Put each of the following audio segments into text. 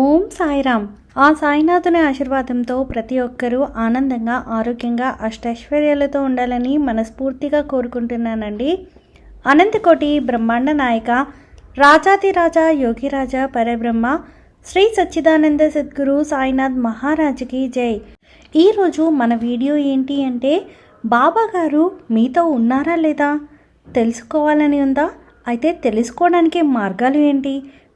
ఓం సాయిరామ్. ఆ సాయినాథుని ఆశీర్వాదంతో ప్రతి ఒక్కరూ ఆనందంగా ఆరోగ్యంగా అష్టైశ్వర్యాలతో ఉండాలని మనస్ఫూర్తిగా కోరుకుంటున్నానండి. అనంతకోటి బ్రహ్మాండ నాయక రాజాతిరాజా యోగిరాజా పరబ్రహ్మ శ్రీ సచ్చిదానంద సద్గురు సాయినాథ్ మహారాజుకి జై. ఈరోజు మన వీడియో ఏంటి అంటే బాబా గారు మీతో ఉన్నారా లేదా? తెలుసుకోవాలని ఉందా? అయితే తెలుసుకోవడానికి మార్గాలు ఏంటి?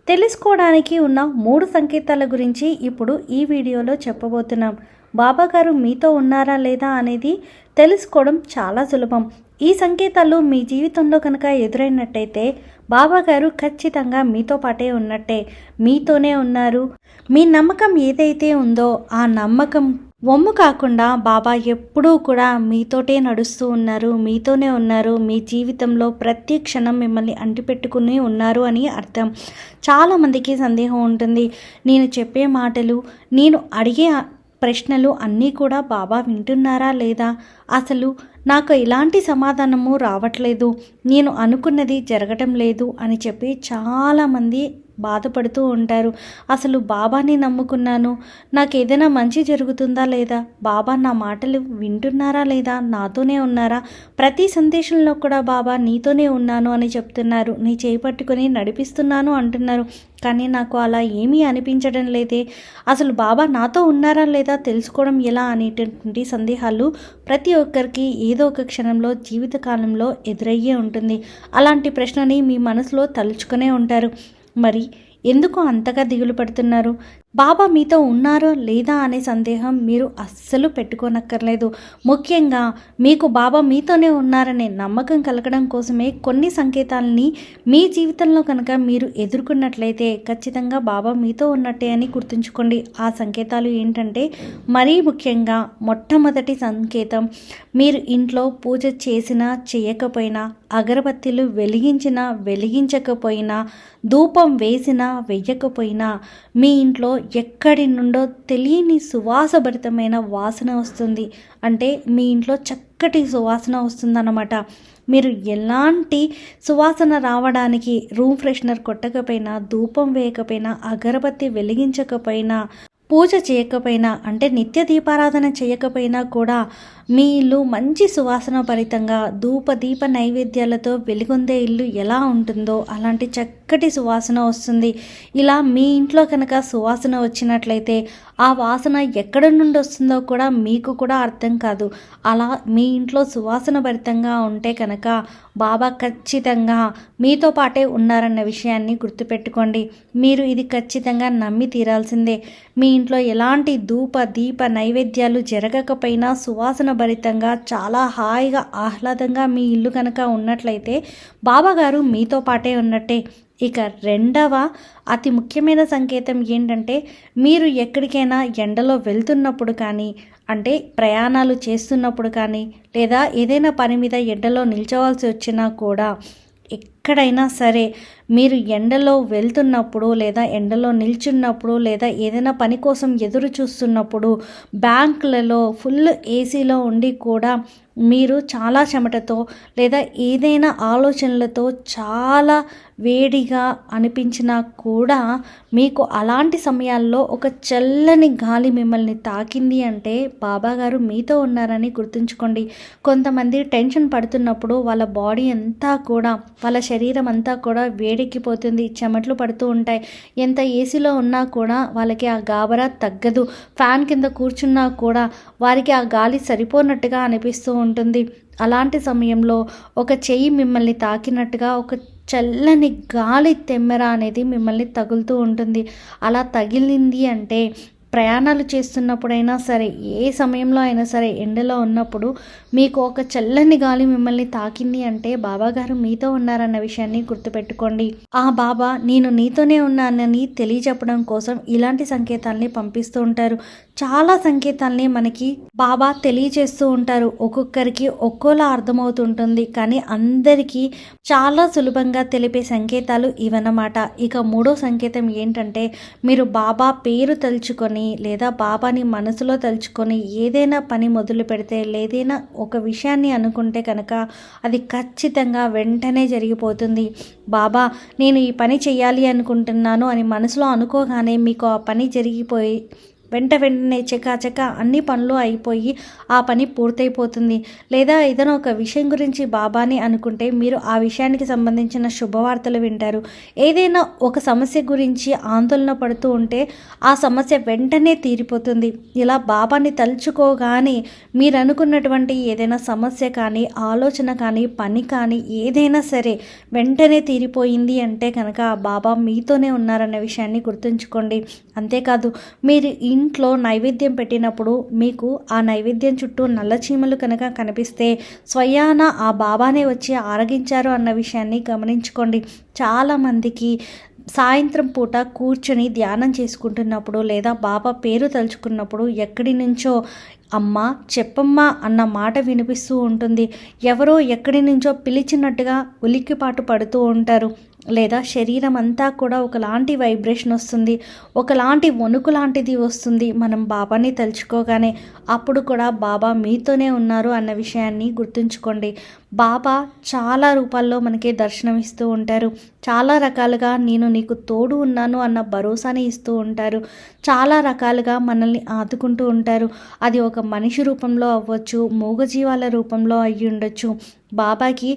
తెలుసుకోవడానికి ఉన్న మూడు సంకేతాల గురించి ఇప్పుడు ఈ వీడియోలో చెప్పబోతున్నాం. బాబా గారు మీతో ఉన్నారా లేదా అనేది తెలుసుకోవడం చాలా సులభం. ఈ సంకేతాలు మీ జీవితంలో కనుక ఎదురైనట్టయితే బాబా గారు ఖచ్చితంగా మీతో పాటే ఉన్నట్టే. మీతోనే ఉన్నారు. మీ నమ్మకం ఏదైతే ఉందో ఆ నమ్మకం వమ్ము కాకుండా బాబా ఎప్పుడూ కూడా మీతోటే నడుస్తూ ఉన్నారు మీతోనే ఉన్నారు మీ జీవితంలో ప్రతి క్షణం మిమ్మల్ని అంటిపెట్టుకుని ఉన్నారు అని అర్థం. చాలామందికి సందేహం ఉంటుంది. నేను చెప్పే మాటలు నేను అడిగే ప్రశ్నలు అన్నీ కూడా బాబా వింటున్నారా లేదా? అసలు నాకు ఎలాంటి సమాధానము రావట్లేదు. నేను అనుకున్నది జరగటం లేదు అని చెప్పి చాలామంది బాధపడుతూ ఉంటారు. అసలు బాబాని నమ్ముకున్నాను. నాకు ఏదైనా మంచి జరుగుతుందా లేదా? బాబా నా మాటలు వింటున్నారా లేదా? నాతోనే ఉన్నారా? ప్రతి సందేశంలో కూడా బాబా నీతోనే ఉన్నాను అని చెప్తున్నారు. నీ చేపట్టుకుని నడిపిస్తున్నాను అంటున్నారు. కానీ నాకు అలా ఏమీ అనిపించడం లేదే. అసలు బాబా నాతో ఉన్నారా లేదా తెలుసుకోవడం ఎలా అనేటటువంటి సందేహాలు ప్రతి ఒక్కరికి ఏదో ఒక క్షణంలో జీవితకాలంలో ఎదురయ్యే ఉంటుంది. అలాంటి ప్రశ్నని మీ మనసులో తలుచుకునే ఉంటారు. మరి ఎందుకు అంతగా దిగులు పడుతున్నారు? బాబా మీతో ఉన్నారో లేదా అనే సందేహం మీరు అస్సలు పెట్టుకోనక్కర్లేదు. ముఖ్యంగా మీకు బాబా మీతోనే ఉన్నారనే నమ్మకం కలగడం కోసమే కొన్ని సంకేతాలని మీ జీవితంలో కనుక మీరు ఎదుర్కొన్నట్లయితే ఖచ్చితంగా బాబా మీతో ఉన్నట్టే అని గుర్తుంచుకోండి. ఆ సంకేతాలు ఏంటంటే మరీ ముఖ్యంగా మొట్టమొదటి సంకేతం మీరు ఇంట్లో పూజ చేసినా చేయకపోయినా అగరబత్తీలు వెలిగించినా వెలిగించకపోయినా ధూపం వేసినా వెయ్యకపోయినా మీ ఇంట్లో ఎక్కడి నుండో తెలియని సువాసభరితమైన వాసన వస్తుంది. అంటే మీ ఇంట్లో చక్కటి సువాసన వస్తుందన్నమాట. మీరు ఎలాంటి సువాసన రావడానికి రూమ్ ఫ్రెషనర్ కొట్టకపోయినా ధూపం వేయకపోయినా అగరబత్తి వెలిగించకపోయినా పూజ చేయకపోయినా అంటే నిత్య దీపారాధన చేయకపోయినా కూడా మీ ఇల్లు మంచి సువాసన భరితంగా ధూప దీప నైవేద్యాలతో వెలుగొందే ఇల్లు ఎలా ఉంటుందో అలాంటి చక్క చక్కటి సువాసన వస్తుంది. ఇలా మీ ఇంట్లో కనుక సువాసన వచ్చినట్లయితే ఆ వాసన ఎక్కడి నుండి వస్తుందో కూడా మీకు కూడా అర్థం కాదు. అలా మీ ఇంట్లో సువాసన భరితంగా ఉంటే కనుక బాబా ఖచ్చితంగా మీతో పాటే ఉన్నారన్న విషయాన్ని గుర్తుపెట్టుకోండి. మీరు ఇది ఖచ్చితంగా నమ్మి తీరాల్సిందే. మీ ఇంట్లో ఎలాంటి ధూప దీప నైవేద్యాలు జరగకపోయినా సువాసన భరితంగా చాలా హాయిగా ఆహ్లాదంగా మీ ఇల్లు కనుక ఉన్నట్లయితే బాబాగారు మీతో పాటే ఉన్నట్టే. ఇక రెండవ అతి ముఖ్యమైన సంకేతం ఏంటంటే మీరు ఎక్కడికైనా ఎండలో వెళ్తున్నప్పుడు కానీ అంటే ప్రయాణాలు చేస్తున్నప్పుడు కానీ లేదా ఏదైనా పని మీద ఎండలో నిల్చోవాల్సి వచ్చినా కూడా ఎక్కడైనా సరే మీరు ఎండలో వెళ్తున్నప్పుడు లేదా ఎండలో నిల్చున్నప్పుడు లేదా ఏదైనా పని కోసం ఎదురు చూస్తున్నప్పుడు బ్యాంకులలో ఫుల్ ఏసీలో ఉండి కూడా మీరు చాలా చెమటతో లేదా ఏదైనా ఆలోచనలతో చాలా వేడిగా అనిపించినా కూడా మీకు అలాంటి సమయాల్లో ఒక చల్లని గాలి మిమ్మల్ని తాకింది అంటే బాబాగారు మీతో ఉన్నారని గుర్తుంచుకోండి. కొంతమంది టెన్షన్ పడుతున్నప్పుడు వాళ్ళ బాడీ అంతా కూడా వాళ్ళ శరీరం శరీరం అంతా కూడా వేడెక్కిపోతుంది చెమట్లు పడుతూ ఉంటాయి. ఎంత ఏసీలో ఉన్నా కూడా వాళ్ళకి ఆ గాబరా తగ్గదు. ఫ్యాన్ కింద కూర్చున్నా కూడా వారికి ఆ గాలి సరిపోనట్టుగా అనిపిస్తూ ఉంటుంది. అలాంటి సమయంలో ఒక చెయ్యి మిమ్మల్ని తాకినట్టుగా ఒక చల్లని గాలి తెమ్మెర అనేది మిమ్మల్ని తగులుతూ ఉంటుంది. అలా తగిలింది అంటే ప్రయాణాలు చేస్తున్నప్పుడైనా సరే ఏ సమయంలో అయినా సరే ఎండలో ఉన్నప్పుడు మీకు ఒక చల్లని గాలి మిమ్మల్ని తాకింది అంటే బాబా గారు మీతో ఉన్నారన్న విషయాన్ని గుర్తుపెట్టుకోండి. ఆ బాబా నేను నీతోనే ఉన్నానని తెలియజెప్పడం కోసం ఇలాంటి సంకేతాల్ని పంపిస్తూ ఉంటారు. చాలా సంకేతాల్ని మనకి బాబా తెలియజేస్తూ ఉంటారు. ఒక్కొక్కరికి ఒక్కోలా అర్థమవుతుంటుంది. కానీ అందరికీ చాలా సులభంగా తెలిపే సంకేతాలు ఇవన్నమాట. ఇక మూడో సంకేతం ఏంటంటే మీరు బాబా పేరు తలుచుకొని తలుచుకొని లేదా బాబాని మనసులో తలుచుకొని ఏదైనా పని మొదలు పెడితే లేదైనా ఒక విషయాన్ని అనుకుంటే కనుక అది ఖచ్చితంగా వెంటనే జరిగిపోతుంది. బాబా నేను ఈ పని చేయాలి అనుకుంటున్నాను అని మనసులో అనుకోగానే మీకు ఆ పని జరిగిపోయి వెంట వెంటనే చకాచక అన్ని పనులు అయిపోయి ఆ పని పూర్తయిపోతుంది. లేదా ఏదైనా ఒక విషయం గురించి బాబాని అనుకుంటే మీరు ఆ విషయానికి సంబంధించిన శుభవార్తలు వింటారు. ఏదైనా ఒక సమస్య గురించి ఆందోళన పడుతూ ఉంటే ఆ సమస్య వెంటనే తీరిపోతుంది. ఇలా బాబాని తలుచుకోగానే మీరు అనుకున్నటువంటి ఏదైనా సమస్య కానీ ఆలోచన కానీ పని కానీ ఏదైనా సరే వెంటనే తీరిపోయింది అంటే కనుక ఆ బాబా మీతోనే ఉన్నారన్న విషయాన్ని గుర్తుంచుకోండి. అంతేకాదు మీరు ఇంట్లో నైవేద్యం పెట్టినప్పుడు మీకు ఆ నైవేద్యం చుట్టూ నల్లచీమలు కనుక కనిపిస్తే స్వయాన ఆ బాబానే వచ్చి ఆరగించారు అన్న విషయాన్ని గమనించుకోండి. చాలామందికి సాయంత్రం పూట కూర్చొని ధ్యానం చేసుకుంటున్నప్పుడు లేదా బాబా పేరు తలుచుకున్నప్పుడు ఎక్కడి నుంచో అమ్మ చెప్పమ్మా అన్న మాట వినిపిస్తూ ఉంటుంది. ఎవరో ఎక్కడి నుంచో పిలిచినట్టుగా ఉలిక్కిపాటు పడుతూ ఉంటారు. లేదా శరీరం అంతా కూడా ఒకలాంటి వైబ్రేషన్ వస్తుంది ఒకలాంటి వణుకు లాంటిది వస్తుంది. మనం బాబాని తలుచుకోగానే అప్పుడు కూడా బాబా మీతోనే ఉన్నారు అన్న విషయాన్ని గుర్తుంచుకోండి. బాబా చాలా రూపాల్లో మనకి దర్శనమిస్తూ ఉంటారు. చాలా రకాలుగా నేను నీకు తోడు ఉన్నాను అన్న భరోసాని ఇస్తూ ఉంటారు. చాలా రకాలుగా మనల్ని ఆదుకుంటూ ఉంటారు. అది ఒక మనిషి రూపంలో అవ్వచ్చు మూగజీవాల రూపంలో అయ్యి ఉండొచ్చు బాబాకి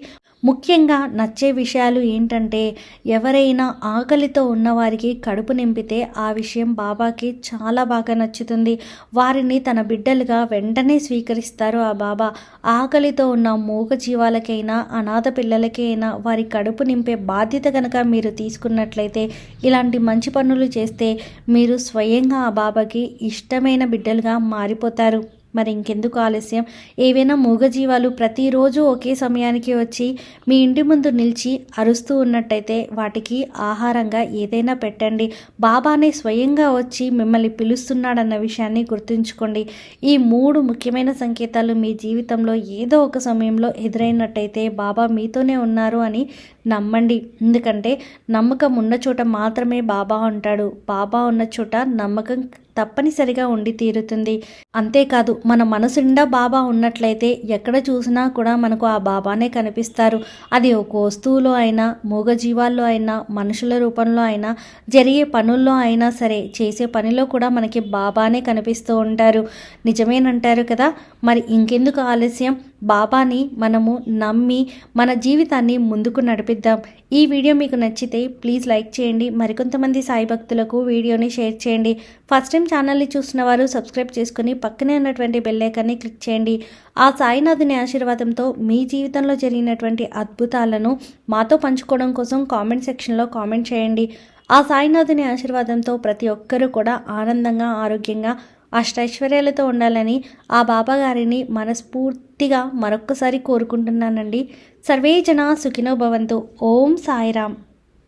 ముఖ్యంగా నచ్చే విషయాలు ఏంటంటే ఎవరైనా ఆకలితో ఉన్నవారికి కడుపు నింపితే ఆ విషయం బాబాకి చాలా బాగా నచ్చుతుంది. వారిని తన బిడ్డలుగా వెంటనే స్వీకరిస్తారు ఆ బాబా. ఆకలితో ఉన్న మూగ జీవాలకైనా అనాథ పిల్లలకైనా వారి కడుపు నింపే బాధ్యత కనుక మీరు తీసుకున్నట్లయితే ఇలాంటి మంచి పనులు చేస్తే మీరు స్వయంగా ఆ బాబాకి ఇష్టమైన బిడ్డలుగా మారిపోతారు. మరి ఇంకెందుకు ఆలస్యం? ఏవైనా మూగజీవాలు ప్రతిరోజు ఒకే సమయానికి వచ్చి మీ ఇంటి ముందు నిలిచి అరుస్తూ ఉన్నట్టయితే వాటికి ఆహారంగా ఏదైనా పెట్టండి. బాబానే స్వయంగా వచ్చి మిమ్మల్ని పిలుస్తున్నాడన్న విషయాన్ని గుర్తుంచుకోండి. ఈ మూడు ముఖ్యమైన సంకేతాలు మీ జీవితంలో ఏదో ఒక సమయంలో ఎదురైనట్టయితే బాబా మీతోనే ఉన్నారు అని నమ్మండి. ఎందుకంటే నమ్మకం ఉన్న చోట మాత్రమే బాబా ఉంటాడు. బాబా ఉన్న చోట నమ్మకం తప్పనిసరిగా ఉండి తీరుతుంది. అంతేకాదు మన మనసు నిండా బాబా ఉన్నట్లయితే ఎక్కడ చూసినా కూడా మనకు ఆ బాబానే కనిపిస్తారు. అది ఒక వస్తువులో అయినా మూగజీవాల్లో అయినా మనుషుల రూపంలో అయినా జరిగే పనుల్లో అయినా సరే చేసే పనిలో కూడా మనకి బాబానే కనిపిస్తూ ఉంటారు. నిజమేనంటారు కదా? మరి ఇంకెందుకు ఆలస్యం? బాబాని మనము నమ్మి మన జీవితాన్ని ముందుకు నడిపిద్దాం. ఈ వీడియో మీకు నచ్చితే ప్లీజ్ లైక్ చేయండి. మరికొంతమంది సాయి భక్తులకు వీడియోని షేర్ చేయండి. ఫస్ట్ టైం ఛానల్ని చూసిన వారు సబ్స్క్రైబ్ చేసుకుని పక్కనే ఉన్నటువంటి బెల్లైకాన్ని క్లిక్ చేయండి. ఆ సాయినాథుని ఆశీర్వాదంతో మీ జీవితంలో జరిగినటువంటి అద్భుతాలను మాతో పంచుకోవడం కోసం కామెంట్ సెక్షన్లో కామెంట్ చేయండి. ఆ సాయినాథుని ఆశీర్వాదంతో ప్రతి ఒక్కరూ కూడా ఆనందంగా ఆరోగ్యంగా అష్టైశ్వర్యాలతో ఉండాలని ఆ బాబా గారిని మనస్ఫూర్తిగా మరొక్కసారి కోరుకుంటున్నానండి. సర్వే జన సుఖినో భవంతు. ఓం సాయిరామ్.